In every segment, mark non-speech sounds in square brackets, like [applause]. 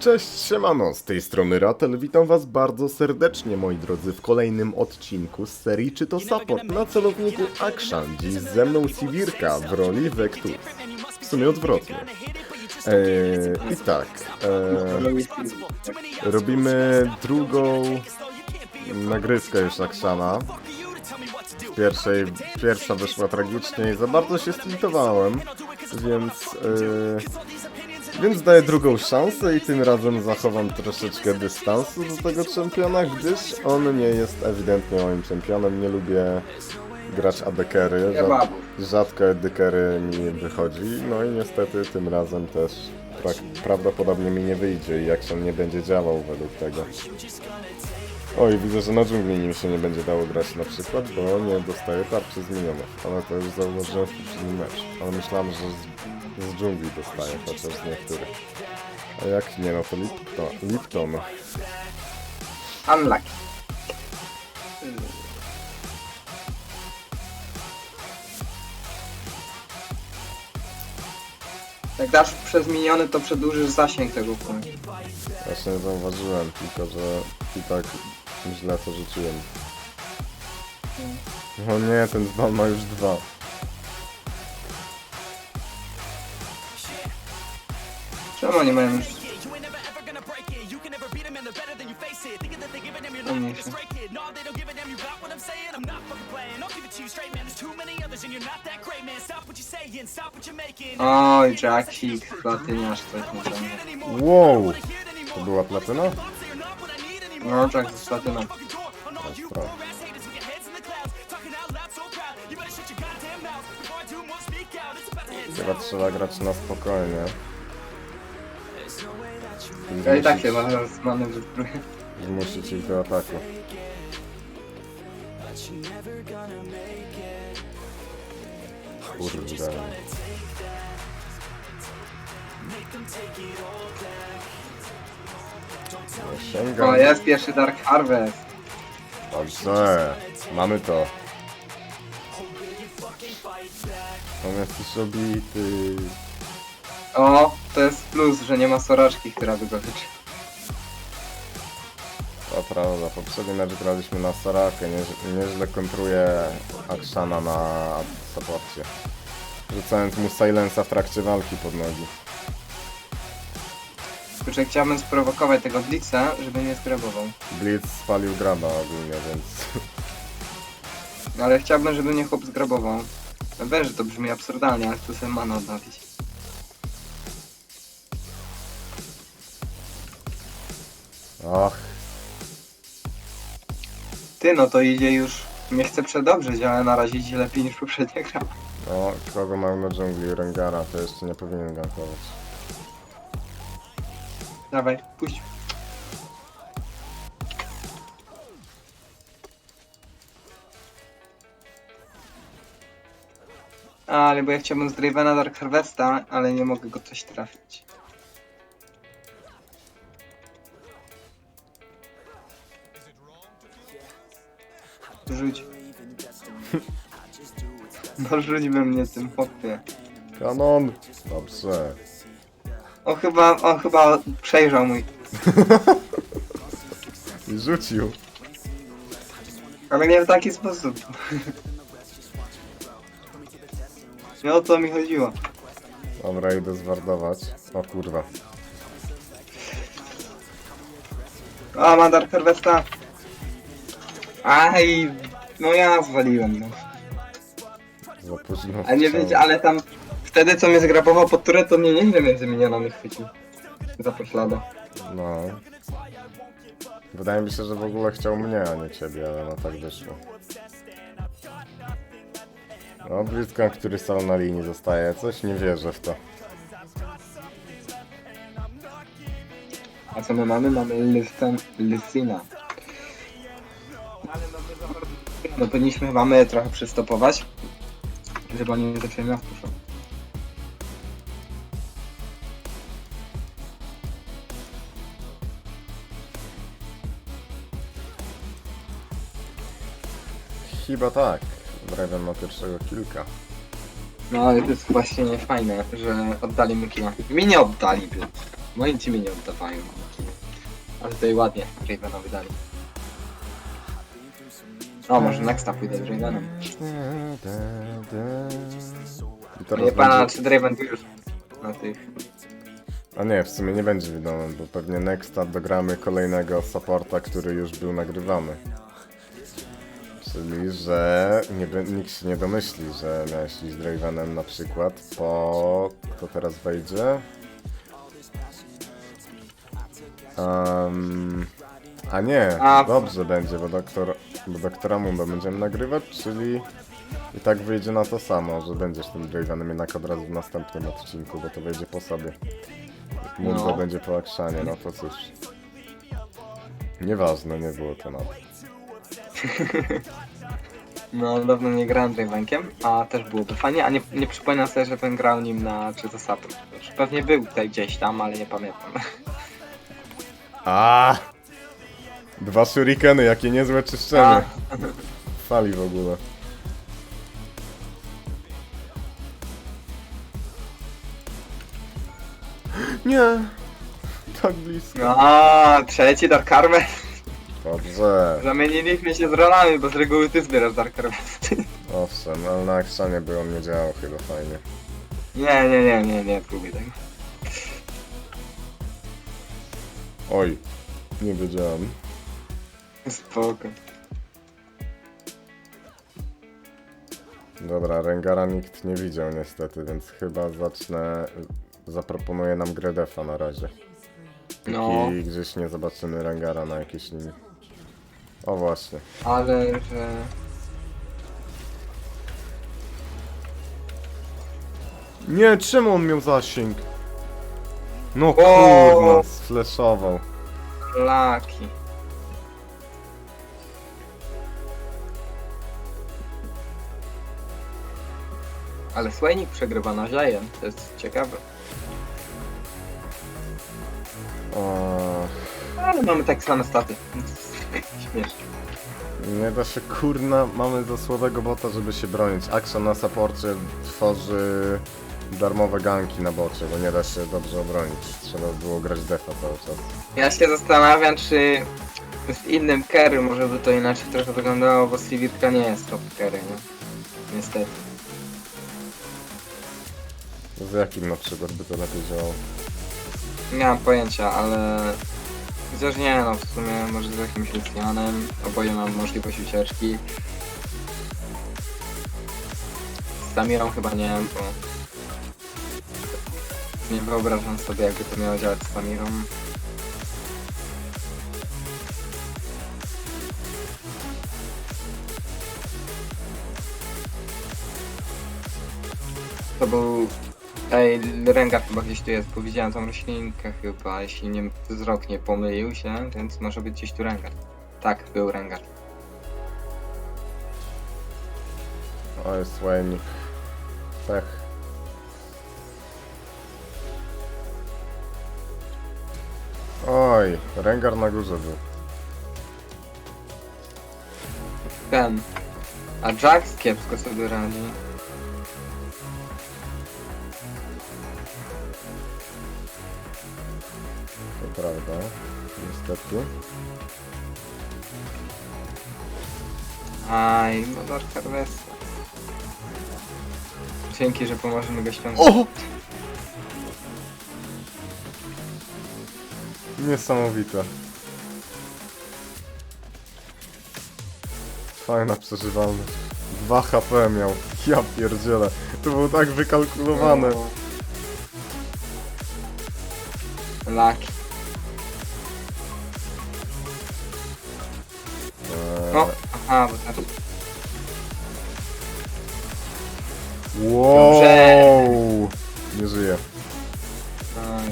Cześć, siemano, z tej strony Ratel, witam was bardzo serdecznie moi drodzy w kolejnym odcinku z serii Czy to Support na celowniku Action. Dziś ze mną Siwirka w roli Vectus. W sumie odwrotnie. Eee, I tak, eee, robimy drugą nagrywkę już Actiona. Pierwszej, pierwsza wyszła tragicznie i za bardzo się stiltowałem, więc... Eee, więc daję drugą szansę i tym razem zachowam troszeczkę dystansu do tego czempiona, gdyż on nie jest ewidentnie moim czempionem. Nie lubię grać adekery. Rzad, rzadko adekery mi wychodzi. No i niestety tym razem też pra- prawdopodobnie mi nie wyjdzie i jak się nie będzie działał według tego. Oj, widzę, że na dżungli nim się nie będzie dało grać na przykład, bo nie dostaje tarczy z minionów. Ale to już zauważyłem w poprzednim meczu. Ale myślałem, że z, dżungli dostaje, chociaż z niektórych. A jak nie, no to Lipton. Lipton. Unlucky. Jak dasz przez miniony, to przedłużysz zasięg tego punktu. Właśnie zauważyłem, tylko że i tak źle to rzuciłem. O nie, ten dzban ma już dwa. Czemu oni mają już... Oj, Jackik, platyniarz nie tam. Wow! To była platyna? No, Jack z platyną. Ostro. Chyba trzeba grać na spokojnie. Ja i tak chyba zaraz mamy wypróbuję. Zmusić ich do ataku. Kurde. Nie sięgam. O, jest pierwszy Dark Harvest. Dobrze, mamy to. Jest już obity. O, to jest plus, że nie ma soraczki, która by go wyczy. To prawda, poprzedni mecz graliśmy na Sarakę, nie, nieźle kontruje Akshana na supporcie. Rzucając mu silensa w trakcie walki pod nogi. Kurczę, chciałbym sprowokować tego Blitza, żeby nie zgrabował. Blitz spalił graba ogólnie, więc... No ale chciałbym, żeby mnie chłop zgrabował. No wiem, że to brzmi absurdalnie, ale chcę sobie mana odnowić. Och, Ty, no to idzie już... Nie chcę przedobrzyć, ale na razie idzie lepiej niż poprzednia gra. no, kogo mam na dżungli? Rengara, to jeszcze nie powinien gankować. Dawaj, puść. Ale bo ja chciałbym z Dravena Dark Harvesta, ale nie mogę go coś trafić. Rzuć. No rzuć we mnie tym chłopie. Kanon! Dobrze. On chyba, on chyba przejrzał mój. [laughs] I rzucił. Ale nie w taki sposób. [laughs] Nie o to mi chodziło. Dobra, idę zwardować. O kurwa. A, ma Dark Harvesta. Aj, no ja zwaliłem, no. Za późno. A nie wiecie, ale tam wtedy co mnie zgrabował pod turę, to mnie nieźle między minionami chwycił. Za poślada. No. Wydaje mi się, że w ogóle chciał mnie, a nie ciebie, ale no tak wyszło. No, Blitzcrank, który sam na linii zostaje. Coś nie wierzę w to. A co my mamy? Mamy Lysina. No powinniśmy chyba my trochę przystopować, żeby oni nie zaczęli nas puszczać. Chyba tak. Draven ma pierwszego kilka. No ale to jest właśnie fajne, że oddali mu killa. Mi nie oddali, by. moim teamie nie oddawają. Ale tutaj ładnie Ravena wydali. O, może Nexta pójdę z Ravenem. I teraz Nie pana, będzie... czy Draven tu już na tych... A nie, w sumie nie będzie wiadomo, bo pewnie Nexta dogramy kolejnego supporta, który już był nagrywany. Czyli, że nie, be- nikt się nie domyśli, że miałeś iść z Dravenem na przykład, po... Kto teraz wejdzie? Um, a nie, A- dobrze będzie, bo, doktor, bo doktora Mundo będziemy nagrywać, czyli i tak wyjdzie na to samo, że będziesz tym Dravenem jednak od razu w następnym odcinku, bo to wyjdzie po sobie. Mundo No. będzie po akszanie, no to cóż. Nieważne, nie było to nawet. [laughs] No, dawno nie grałem Dravenkiem, a też byłoby fajnie, a nie, nie przypominam sobie, że bym grał nim na czy zasadu. Znaczy, pewnie był tutaj gdzieś tam, ale nie pamiętam. [laughs] A! Dwa shurikeny, jakie niezłe czyszczenie. A. Fali w ogóle. Nie! Tak blisko. A, trzeci Dark Harvest. Dobrze. Zamieniliśmy się z rolami, bo z reguły ty zbierasz Dark Harvest. Owszem, ale na akszanie by on nie działał chyba fajnie. Nie, nie, nie, nie, nie, próbuj tego. Oj, nie wiedziałem. Spoko. Dobra, Rengara nikt nie widział niestety, więc chyba zacznę... Zaproponuję nam grę defa na razie. No, I gdzieś nie zobaczymy Rengara na jakiejś linii. O właśnie. ale że... Nie, czemu on miał zasięg? No kurna, sfleszował. Laki. Ale Słajnik przegrywa na Zajem, to jest ciekawe. O, Ale mamy tak same staty. Śmiesznie. nie da się kurna, mamy za słabego bota, żeby się bronić. Action na supporcie tworzy darmowe ganki na bocie, bo nie da się dobrze obronić. Trzeba było grać defa cały czas. Ja się zastanawiam, czy z innym carry może by to inaczej trochę wyglądało, bo Sivitka nie jest top carry, nie? Niestety. Z jakim na przykład by to lepiej działało? Nie mam pojęcia, ale... Chociaż nie no, w sumie może z jakimś Lucianem, oboje mam możliwość ucieczki. Z Samirą chyba nie, bo... Nie wyobrażam sobie jakby to miało działać z Samirą. To był... Ej, Rengar chyba gdzieś tu jest, bo widziałem tą roślinkę chyba, jeśli nie, wzrok nie pomylił się, więc może być gdzieś tu Rengar. Tak, był Rengar. O, jest łajnik. Pech. Oj, Rengar na górze był. Ten. A Jax kiepsko sobie radzi. Niestety. Aj, no Dark Harvest. Dzięki, że pomożemy go ściągnąć. O! Niesamowite. Fajna przeżywalność. 2 HP miał. Ja pierdzielę. To było tak wykalkulowane. Laki. Aha, bo tak. Wow! Nie żyje. Oj,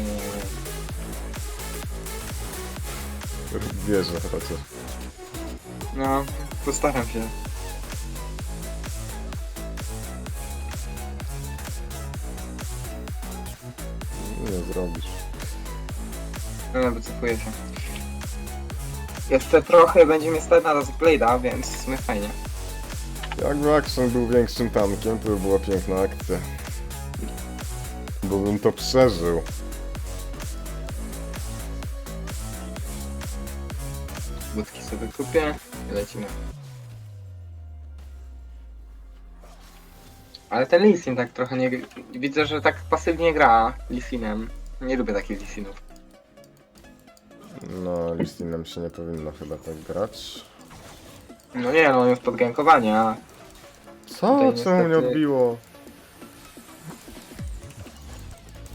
Wierzę chociaż. No, postaram się. Nie zrobisz. No, wycofuję się. Jeszcze trochę będzie mi stać na Blade'a, więc w sumie fajnie. Jakby Action był większym tankiem, to by była piękna akcja. Bo bym to przeżył. Budki sobie kupię i lecimy. Ale ten Lisin tak trochę nie... Widzę, że tak pasywnie gra Lisinem. Nie lubię takich Lisinów. No, Listinem się nie powinno chyba tak grać. No nie, no jest pod gankowanie, a... Co? Tutaj Czemu mnie niestety- odbiło?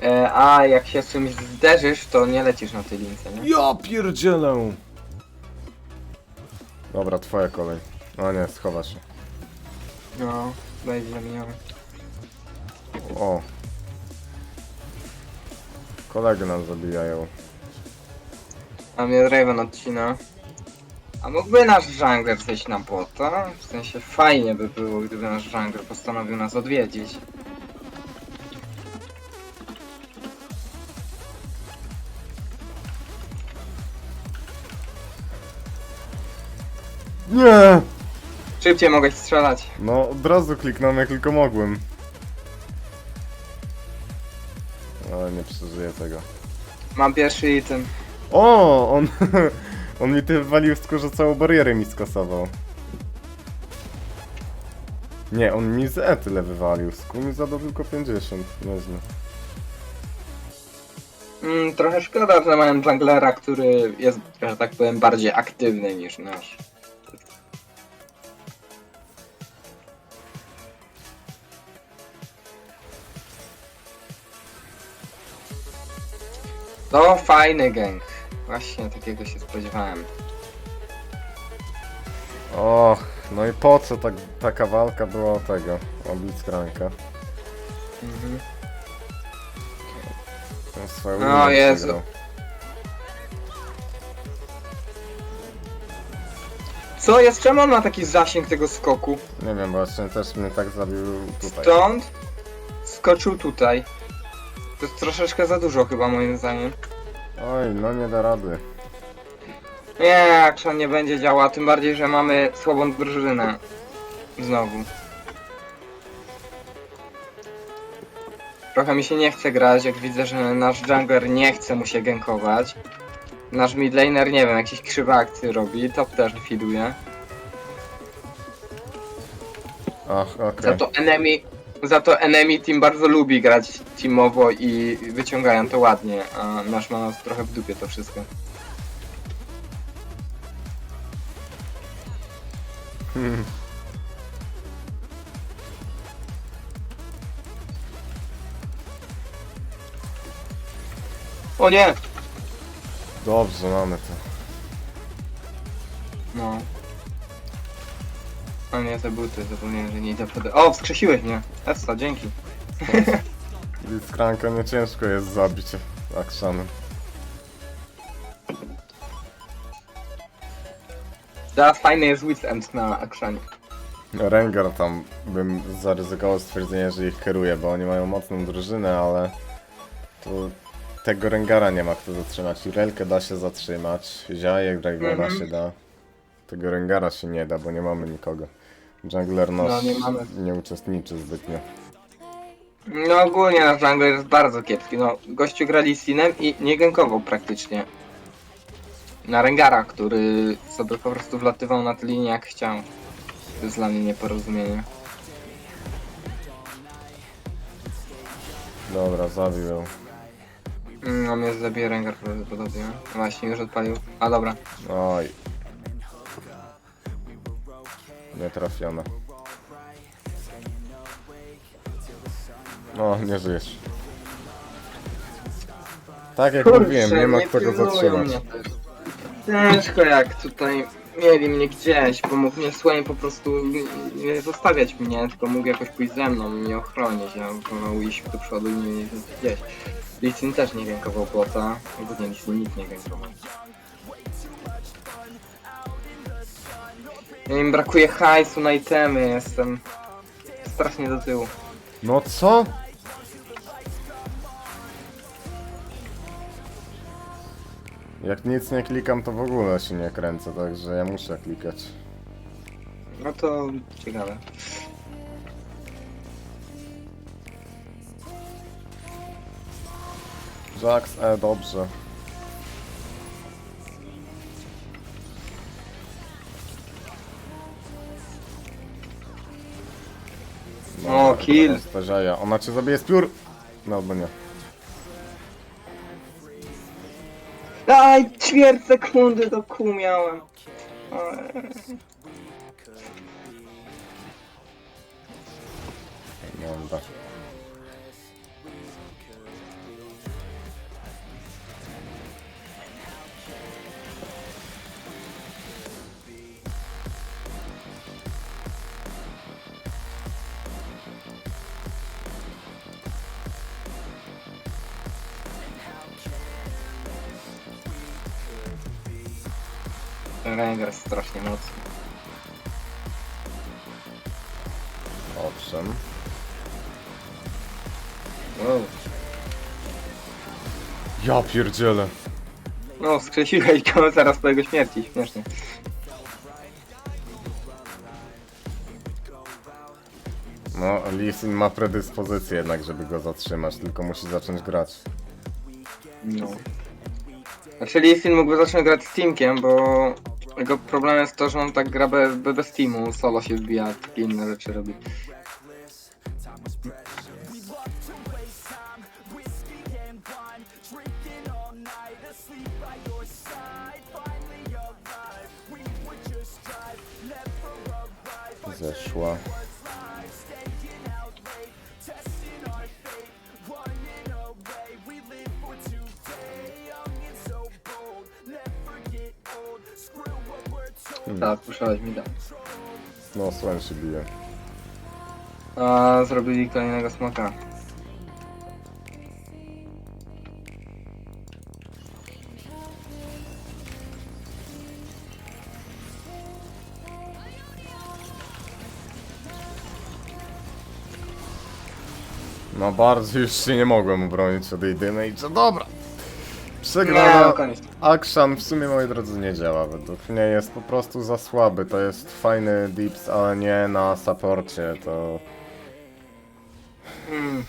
E, a jak się z czymś zderzysz, to nie lecisz na tej lince, nie? Ja pierdzielę! Dobra, twoja kolej. O nie, schowa się. No, będzie zamieniony. O. Kolegi nam zabijają. A mnie Draven odcina. A mógłby nasz jungler zejść na bota? W sensie fajnie by było, gdyby nasz jungler postanowił nas odwiedzić. Nie! Szybciej mogę strzelać. No, od razu kliknąłem jak tylko mogłem. Ale nie przeżyję tego. Mam pierwszy item. O, on, [laughs] on mi ty walił w skórze całą barierę mi skasował. Nie, on mi z E tyle wywalił, z mi zadał tylko 50, nieźle. Mm, trochę szkoda, że mają junglera, który jest, że tak powiem, bardziej aktywny niż nasz. To fajny gang. Właśnie takiego się spodziewałem. Och, no i po co tak, taka walka była o tego, o Blitzcranka? Mhm. On swoją O runę Jezu. przegrał. Co jest? Czemu on ma taki zasięg tego skoku? Nie wiem, właśnie też mnie tak zabił tutaj. Stąd skoczył tutaj. To jest troszeczkę za dużo chyba moim zdaniem. Oj, no nie da rady. Nie, Action nie będzie działał, tym bardziej, że mamy słabą drużynę. Znowu. Trochę mi się nie chce grać, jak widzę, że nasz jungler nie chce mu się gankować. Nasz midlaner, nie wiem, jakieś krzywe akcje robi, top też feeduje. Ach, okej. Za to enemy, za to enemy team bardzo lubi grać teamowo i wyciągają to ładnie, a nasz ma trochę w dupie to wszystko. Hmm. O nie! Dobrze, mamy to. No. A nie, te buty, zapomniałem, że nie idę pod... O, wskrzesiłeś mnie! Essa, dzięki. Blitzcranka nie ciężko jest zabić Akshanem. Teraz fajny jest Withend na Akshanie. Rengar tam bym zaryzykował stwierdzenie, że ich kieruje, bo oni mają mocną drużynę, ale tu tego Rengara nie ma kto zatrzymać. Irelkę da się zatrzymać, Ziajek Dragona Mhm. się da. Tego Rengara się nie da, bo nie mamy nikogo. Jungler nasz No, nie mamy. nie uczestniczy zbytnio. No ogólnie nasz jungler jest bardzo kiepski, no. Gościu gra Sinem i nie gankował praktycznie. Na Rengara, który sobie po prostu wlatywał na tę linię jak chciał. To jest dla mnie nieporozumienie. Dobra, zabił ją. No mnie zabije Rengar prawdopodobnie. Właśnie już odpalił. A dobra. Oj. Nie trafiona. No, nie żyjesz. Tak jak mówiłem, nie ma kto go pilnują zatrzymać. mnie też. Ciężko jak tutaj mieli mnie gdzieś, bo mógł mnie Swain po prostu nie- nie zostawiać mnie, tylko mógł jakoś pójść ze mną i mnie ochronić, a wolał iść do przodu i mnie gdzieś. Listin też nie gankował bota, ogólnie Listin nikt nie gankował. Ja im brakuje hajsu na itemy, jestem strasznie do tyłu. No co? Jak nic nie klikam, to w ogóle się nie kręcę, także ja muszę klikać. No to ciekawe. Jax, e, dobrze. O, kill. Starzaja. Ona cię zabije z piór? No albo nie. Daj, ćwierć sekundy do kół miałem. Oj. Dobra. Ten Rengar jest strasznie mocny. Owszem. Wow. Ja pierdzielę. No, skrzesiłeś go [laughs] zaraz po jego śmierci, śmiesznie. No, Lee Sin ma predyspozycję jednak, żeby go zatrzymać, tylko musi zacząć grać. No. Znaczy Lee Sin mógłby zacząć grać z Teamkiem, bo jego problem jest to, że on tak gra bez, bez teamu, solo się wbija, takie inne rzeczy robi. Zeszła. Tak, puszczałeś mi da. No, słoń się bije. A zrobili kolejnego smoka. No bardzo już się nie mogłem obronić od i co dobra. Nie, Przegrana no koniec. Akshan w sumie moi drodzy nie działa według mnie jest po prostu za słaby. To jest fajny dips, ale nie na supporcie. To Hmm.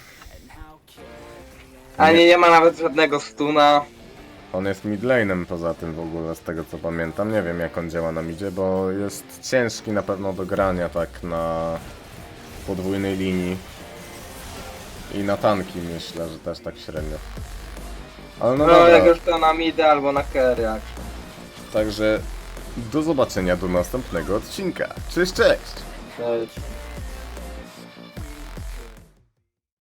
A nie, nie ma nawet żadnego stuna. on jest midlane'em poza tym w ogóle z tego co pamiętam. Nie wiem jak on działa na midzie, bo jest ciężki na pewno do grania tak na podwójnej linii. I na tanki myślę, że też tak średnio. Ale no, No, dobra. jak już to na midę albo na carry action. Także do zobaczenia do następnego odcinka. Cześć, cześć! Cześć.